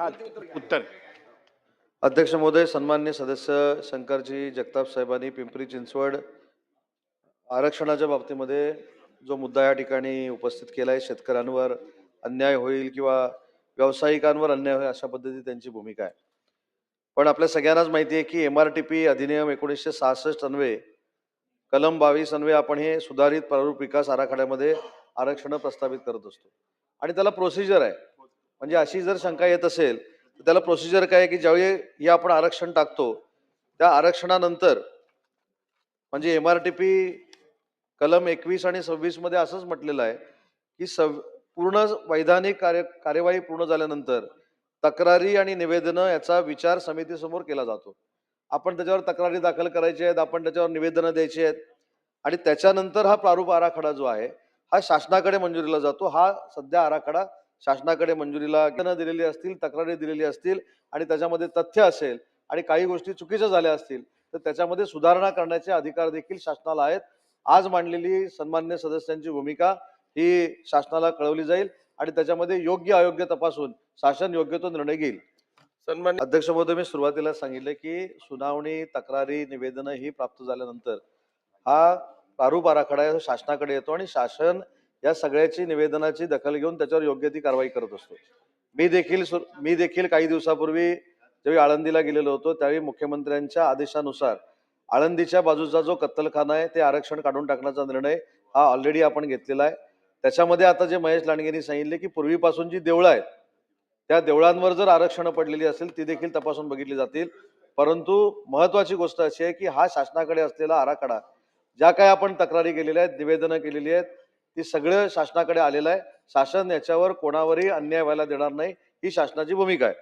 हा उत्तर. अध्यक्ष महोदय सन्मान्य सदस्य शंकरजी जगताप साहेबांनी पिंपरी चिंचवड आरक्षणाच्या बाबतीमध्ये जो मुद्दा या ठिकाणी उपस्थित केला आहे शेतकऱ्यांवर अन्याय होईल किंवा व्यावसायिकांवर अन्याय होईल अशा पद्धती त्यांची भूमिका आहे. पण आपल्या सगळ्यांनाच माहिती आहे की एम आर टी पी अधिनियम एकोणीसशे सहासष्ट अन्वे कलम बावीस अन्वे आपण हे सुधारित प्रारूप विकास आराखड्यामध्ये आरक्षण प्रस्तावित करत असतो. आणि त्याला प्रोसिजर आहे. म्हणजे अशी जर शंका येत असेल तर त्याला प्रोसिजर काय आहे की ज्यावेळी हे आपण आरक्षण टाकतो त्या आरक्षणानंतर म्हणजे एम आर टी पी कलम एकवीस आणि सव्वीसमध्ये असंच म्हटलेलं आहे की सव पूर्ण वैधानिक कार्य कार्यवाही पूर्ण झाल्यानंतर तक्रारी आणि निवेदनं याचा विचार समितीसमोर केला जातो. आपण त्याच्यावर तक्रारी दाखल करायची आहेत आपण त्याच्यावर निवेदनं द्यायची आहेत आणि त्याच्यानंतर हा प्रारूप आराखडा जो आहे हा शासनाकडे मंजुरीला जातो. हा सध्या आराखडा शासनाकडे मंजुरीला दिलेली असतील तक्रारी दिलेली असतील आणि त्याच्यामध्ये तथ्य असेल आणि काही गोष्टी चुकीच्या झाल्या असतील तर त्याच्यामध्ये सुधारणा करण्याचे अधिकार देखील शासनाला आहेत. आज मांडलेली सन्मान्य सदस्यांची भूमिका ही शासनाला कळवली जाईल आणि त्याच्यामध्ये योग्य अयोग्य तपासून शासन योग्य तो निर्णय घेईल. सन्मान्य अध्यक्ष महोदय मी सुरुवातीला सांगितले की सुनावणी तक्रारी निवेदनं ही प्राप्त झाल्यानंतर हा प्रारूप आराखडा शासनाकडे येतो आणि शासन या सगळ्याची निवेदनाची दखल घेऊन त्याच्यावर योग्य ती कारवाई करत असतो. मी देखील मी देखील काही दिवसापूर्वी ज्यावेळी आळंदीला गेलेलो होतो त्यावेळी मुख्यमंत्र्यांच्या आदेशानुसार आळंदीच्या बाजूचा जो कत्तलखाना आहे ते आरक्षण काढून टाकण्याचा निर्णय हा ऑलरेडी आपण घेतलेला आहे. त्याच्यामध्ये आता जे महेश लांडगेंनी सांगितले की पूर्वीपासून जी देवळं आहेत त्या देवळांवर जर आरक्षण पडलेली असेल ती देखील तपासून बघितली जातील. परंतु महत्वाची गोष्ट अशी आहे की हा शासनाकडे असलेला आराखडा ज्या काय आपण तक्रारी केलेल्या आहेत निवेदनं केलेली आहेत ते सगळं शासनाकडे आलेलं आहे. शासन याच्यावर कोणावरही अन्याय व्हायला देणार नाही. ही शासनाची भूमिका आहे.